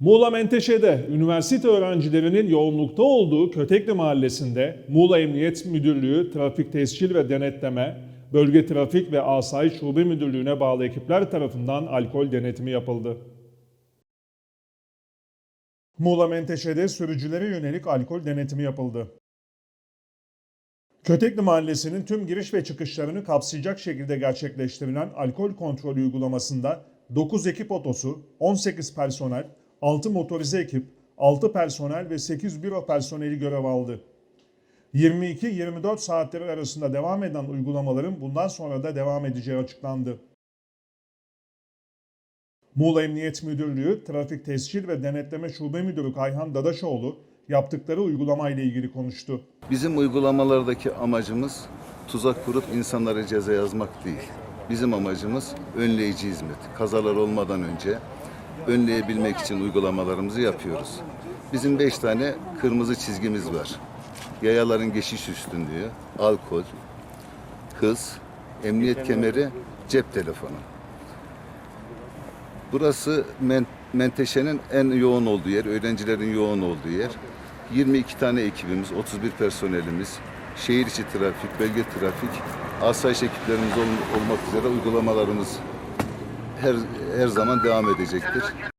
Muğla Menteşe'de üniversite öğrencilerinin yoğunlukta olduğu Kötekli Mahallesi'nde Muğla Emniyet Müdürlüğü Trafik Tescil ve Denetleme, Bölge Trafik ve Asayiş Şube Müdürlüğü'ne bağlı ekipler tarafından alkol denetimi yapıldı. Muğla Menteşe'de sürücülere yönelik alkol denetimi yapıldı. Kötekli Mahallesi'nin tüm giriş ve çıkışlarını kapsayacak şekilde gerçekleştirilen alkol kontrolü uygulamasında 9 ekip otosu, 18 personel, 6 motorize ekip, 6 personel ve 8 büro personeli görev aldı. 22-24 saatleri arasında devam eden uygulamaların bundan sonra da devam edeceği açıklandı. Muğla Emniyet Müdürlüğü Trafik Tescil ve Denetleme Şube Müdürü Kayhan Dadaşoğlu yaptıkları uygulama ile ilgili konuştu. Bizim uygulamalardaki amacımız tuzak kurup insanlara ceza yazmak değil. Bizim amacımız önleyici hizmet. Kazalar olmadan önce önleyebilmek için uygulamalarımızı yapıyoruz. Bizim beş tane kırmızı çizgimiz var. Yayaların geçiş üstünlüğü, alkol, hız, emniyet kemeri, cep telefonu. Burası Men- Menteşe'nin en yoğun olduğu yer, öğrencilerin yoğun olduğu yer. 22 tane ekibimiz, 31 personelimiz, şehir içi trafik, bölge trafik, asayiş ekiplerimiz ol- olmak üzere uygulamalarımız her her zaman devam edecektir.